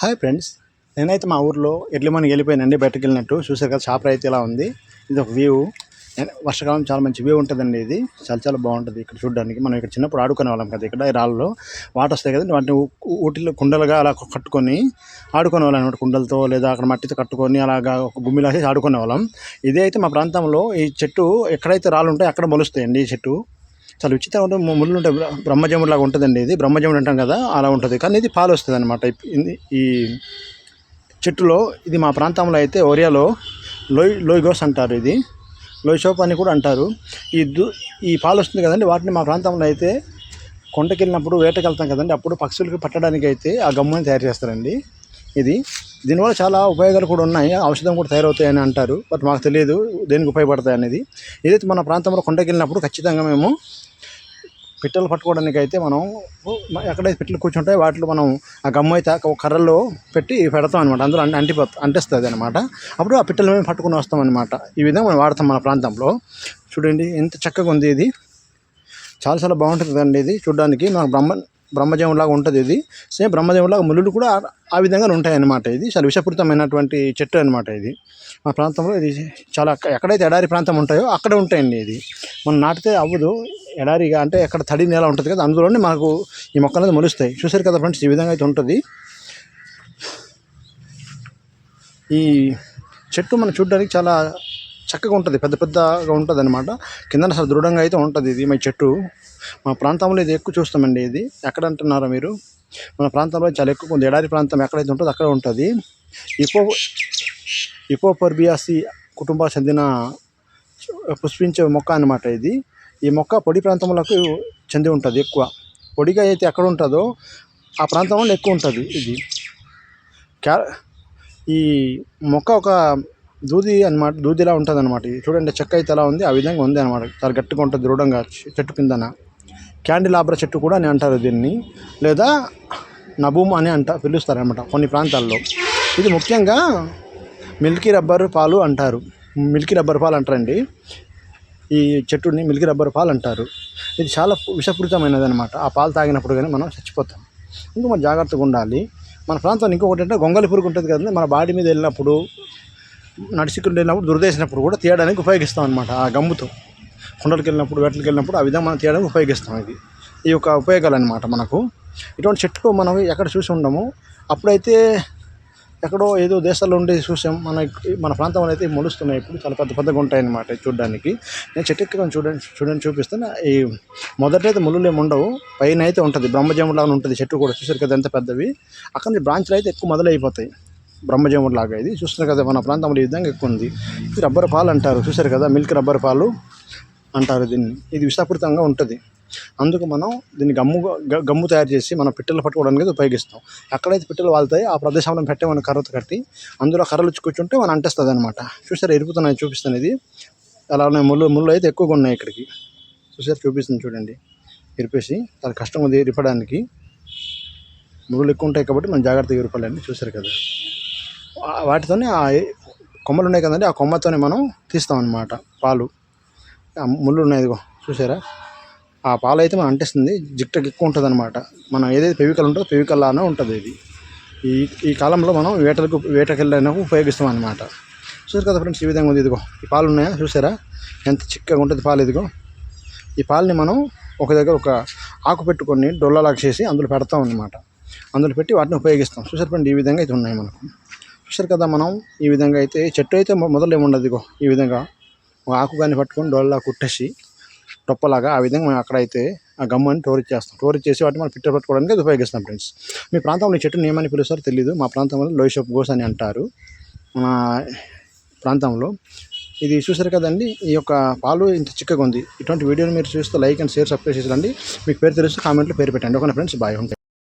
Hi friends. నేనైతే మా ఊర్లో ఎడ్ల మనకి వెళ్ళిపోయానండి బయటకు వెళ్ళినట్టు. చూసారు కదా షాప్ అయితే ఇలా ఉంది. ఇది ఒక వ్యూ. వర్షాకాలం చాలా మంచి వ్యూ ఉంటుందండి ఇది. చాలా చాలా బాగుంటుంది ఇక్కడ చూడడానికి. మనం ఇక్కడ చిన్నప్పుడు ఆడుకునే వాళ్ళం కదా ఇక్కడ రాళ్ళలో. వాటర్ వస్తాయి కదండి వాటిని ఊటిలో కుండలుగా అలా కట్టుకొని ఆడుకునే వాళ్ళం అనమాట కుండలతో లేదా అక్కడ మట్టితో కట్టుకొని అలాగా ఒక గుమ్మిలాసేసి ఆడుకునే వాళ్ళం. ఇదే అయితే మా ప్రాంతంలో ఈ చెట్టు ఎక్కడైతే రాళ్ళు ఉంటాయో అక్కడ మొలుస్తాయండి ఈ చెట్టు. చాలా విచిత్రమైన ముళ్ళు ఉంటాయి బ్ర- బ్రహ్మజముడు లాగా ఉంటుందండి ఇది. బ్రహ్మజముడు అంటాం కదా అలా ఉంటుంది. కానీ ఇది పాలు వస్తుంది అనమాట ఈ చెట్టులో ఇది మా ప్రాంతంలో అయితే ఒరియాలో లోయ్ లోయ్గోస్ అంటారు ఇది. లోయ్ షోప్ అని కూడా అంటారు. ఈ దు ఈ పాలు వస్తుంది కదండి వాటిని మా ప్రాంతంలో అయితే కొండకి వెళ్ళినప్పుడు వేటకి వెళ్తాం కదండి. అప్పుడు పక్షులకి పట్టడానికి అయితే ఆ గమ్ముని తయారు చేస్తారండి ఇది. దీనివల్ల చాలా ఉపయోగాలు కూడా ఉన్నాయి. ఔషధం కూడా తయారవుతాయని అంటారు. బట్ మాకు తెలియదు దేనికి ఉపయోగపడతాయి అనేది. ఏదైతే మన ప్రాంతంలో కొండకి వెళ్ళినప్పుడు ఖచ్చితంగా మేము పిట్టలు పట్టుకోవడానికి అయితే మనం ఎక్కడైతే పిట్టలు కూర్చుంటాయో వాటిలో మనం ఆ గమ్ము అయితే ఒక కర్రలో పెట్టి పెడతాం అనమాట అందులో అంటి అంటిపో అంటిస్తుంది అనమాట అప్పుడు ఆ పిట్టలు మేము పట్టుకుని వస్తాం అనమాట ఈ విధంగా మనం వాడతాం మన ప్రాంతంలో. చూడండి ఎంత చక్కగా ఉంది ఇది. చాలా చాలా బాగుంటుంది కదండి ఇది చూడడానికి. నాకు బ్రహ్మ బ్రహ్మజంలాగా ఉంటుంది ఇది. సేమ్ బ్రహ్మజంలాగా ముళ్ళు కూడా ఆ- విధంగా ఉంటాయి అన్నమాట ఇది. చాలా విషపూరితమైనటువంటి చెట్టు అనమాట ఇది. మా ప్రాంతంలో ఇది చాలా ఎక్కడైతే ఎడారి ప్రాంతం ఉంటాయో అక్కడ ఉంటాయండి ఇది. మనం నాటితే అవ్వదు. ఎడారిగా అంటే ఎక్కడ తడి నేల ఉంటుంది కదా అందులోనే మనకు ఈ మొక్కలు అనేది మొలుస్తాయి. చూసారు కదా ఫ్రెండ్స్ ఈ విధంగా అయితే ఉంటుంది. ఈ చెట్టు మనం చూడడానికి చాలా చక్కగా ఉంటుంది పెద్ద పెద్దగా ఉంటుంది అనమాట కింద అసలు దృఢంగా అయితే ఉంటుంది ఇది మా చెట్టు. మా ప్రాంతంలో ఇది ఎక్కువ చూస్తామండి ఇది. ఎక్కడ అంటున్నారా మీరు? మన ప్రాంతంలో చాలా ఎక్కువ ఉంది. ఎడారి ప్రాంతం ఎక్కడైతే ఉంటుందో అక్కడ ఉంటుంది. ఇపో ఇపోపర్బియాసి కుటుంబానికి చెందిన పుష్పించే మొక్క అన్నమాట ఇది. ఈ మొక్క పొడి ప్రాంతములకు చెంది ఉంటుంది ఎక్కువ. పొడిగా అయితే ఎక్కడ ఉంటుందో ఆ ప్రాంతంలో ఎక్కువ ఉంటుంది ఇది. క్యా ఈ మొక్క ఒక దూది అన్నమాట దూదిలా ఉంటుంది అనమాట ఇది చూడండి చెక్క అయితే ఎలా ఉంది? ఆ విధంగా ఉంది అనమాట చాలా గట్టిగా ఉంటుంది దృఢంగా చెట్టు కిందన. క్యాండిలాబ్రా చెట్టు కూడా అని అంటారు దీన్ని. లేదా నబూమ్ అని అంట పిలుస్తారనమాట కొన్ని ప్రాంతాల్లో. ఇది ముఖ్యంగా మిల్కీ రబ్బర్ పాలు అంటారు. మిల్కీ రబ్బర్ పాలు అంటారండి. ఈ చెట్టుని మిల్క్ రబ్బర్ పాలు అంటారు. ఇది చాలా విషపూరితమైనది అనమాట ఆ పాలు తాగినప్పుడు కానీ మనం చచ్చిపోతాం. ఇంకా మనం జాగ్రత్తగా ఉండాలి. మన ప్రాంతం ఇంకొకటి అంటే గొంగలి పురుగు ఉంటుంది కదండి. మన బాడీ మీద వెళ్ళినప్పుడు నడిచికుండా వెళ్ళినప్పుడు దురదేసినప్పుడు కూడా తీయడానికి ఉపయోగిస్తాం అనమాట ఆ గమ్ముతో. కొండలకు వెళ్ళినప్పుడు వేటలకు వెళ్ళినప్పుడు ఆ విధంగా మనం తీయడానికి ఉపయోగిస్తాం ఇది. ఈ యొక్క ఉపయోగాలు అనమాట మనకు. ఇటువంటి చెట్టుకు మనం ఎక్కడ చూసి ఉండము. అప్పుడైతే ఎక్కడో ఏదో దేశాల్లో ఉండి చూసాం. మన మన ప్రాంతంలో అయితే మొలుస్తున్నాయి. ఇప్పుడు చాలా పెద్ద పెద్దగా ఉంటాయి అన్నమాట చూడడానికి. నేను చెట్టు ఎక్కడ చూడండి చూడండి చూపిస్తాను ఈ మొదట అయితే ముళ్ళు ఏమి ఉండవు. పైన అయితే ఉంటుంది. బ్రహ్మజములాగా ఉంటుంది. చెట్టు కూడా చూసారు కదా ఎంత పెద్దవి. అక్కడ నుంచి బ్రాంచ్లు అయితే ఎక్కువ మొదలైపోతాయి. బ్రహ్మజముడు లాగా ఇది. చూస్తున్నారు కదా మన ప్రాంతంలో ఈ విధంగా ఎక్కువ ఉంది. ఇది రబ్బర్ పాలు అంటారు. చూసారు కదా మిల్క్ రబ్బర్ పాలు అంటారు దీన్ని. ఇది విషాపూరితంగా ఉంటుంది. అందుకు మనం దీన్ని గమ్ము గ- గమ్ము తయారు చేసి మనం పిట్టలు పట్టుకోవడానికి ఉపయోగిస్తాం. ఎక్కడైతే పిట్టలు వాళ్తాయి ఆ ప్రదేశంలో పెట్టే మనం కర్రతో కట్టి అందులో కర్రలు కూర్చుంటే మనం అంటేస్తుంది అనమాట చూసారు ఎరుపుతున్నాయి చూపిస్తాను ఇది అలా ఉన్నాయి ముళ్ళు ముళ్ళు అయితే ఎక్కువగా ఉన్నాయి ఇక్కడికి. చూసారు చూపిస్తుంది చూడండి. ఇరిపేసి చాలా కష్టం ఉంది ఇరపడానికి ముళ్ళు ఎక్కువ ఉంటాయి కాబట్టి మనం జాగ్రత్తగా ఇరపాలండి చూసారు కదా. వాటితోనే ఆ కొమ్మలు ఉన్నాయి కదండి ఆ కొమ్మతోనే మనం తీస్తాం అన్నమాట పాలు. ముళ్ళు ఉన్నాయి ఇదిగో చూసారా? ఆ పాలు అయితే మనం అంటిస్తుంది జిట్టకి ఎక్కువ ఉంటుంది అనమాట మనం ఏదైతే పెవికల్ ఉంటుందో పెవికల్లానే ఉంటుంది ఇది. ఈ ఈ కాలంలో మనం వేటలకు వేటకి ఉపయోగిస్తాం అనమాట చూసారు కదా ఫ్రెండ్స్ ఈ విధంగా ఉంది. ఇదిగో ఈ పాలు ఉన్నాయా? చూసారా? ఎంత చిక్కగా ఉంటుంది పాలు ఇదిగో. ఈ పాలని మనం ఒక దగ్గర ఒక ఆకు పెట్టుకొని డొల్లలాగా చేసి అందులో పెడతాం అనమాట అందులో పెట్టి వాటిని ఉపయోగిస్తాం. చూసారు ఫ్రెండ్ ఈ విధంగా అయితే ఉన్నాయి మనకు. చూసారు కదా మనం ఈ విధంగా అయితే చెట్టు అయితే మొదలు ఏముండదు ఇదిగో. ఈ విధంగా ఒక ఆకు కానీ పట్టుకొని డొల్లా కుట్టేసి టొప్పలాగా ఆ విధంగా మనం అక్కడైతే ఆ గమ్మని టోర్ చేస్తాం టోర్ చేసి వాటిని మనం పిట్ట పెట్టుకోవడానికి అది ఉపయోగిస్తాం ఫ్రెండ్స్. మీ ప్రాంతంలో చెట్టు చెట్టుని ఏమని పిలుస్తారో తెలియదు మా ప్రాంతంలో లోయ్ షాప్ గోస్ అని అంటారు. మన ప్రాంతంలో ఇది చూసారు కదండి ఈ యొక్క పాలు ఇంత చిక్కగా ఉంది. ఇటువంటి వీడియోని మీరు చూస్తే లైక్ అండ్ షేర్ సబ్స్క్రైబ్ చేసేదండి మీకు పేరు తెలుస్తే కామెంట్లో పేరు పెట్టండి. Okay friends? బాయ్. ఉంటాయి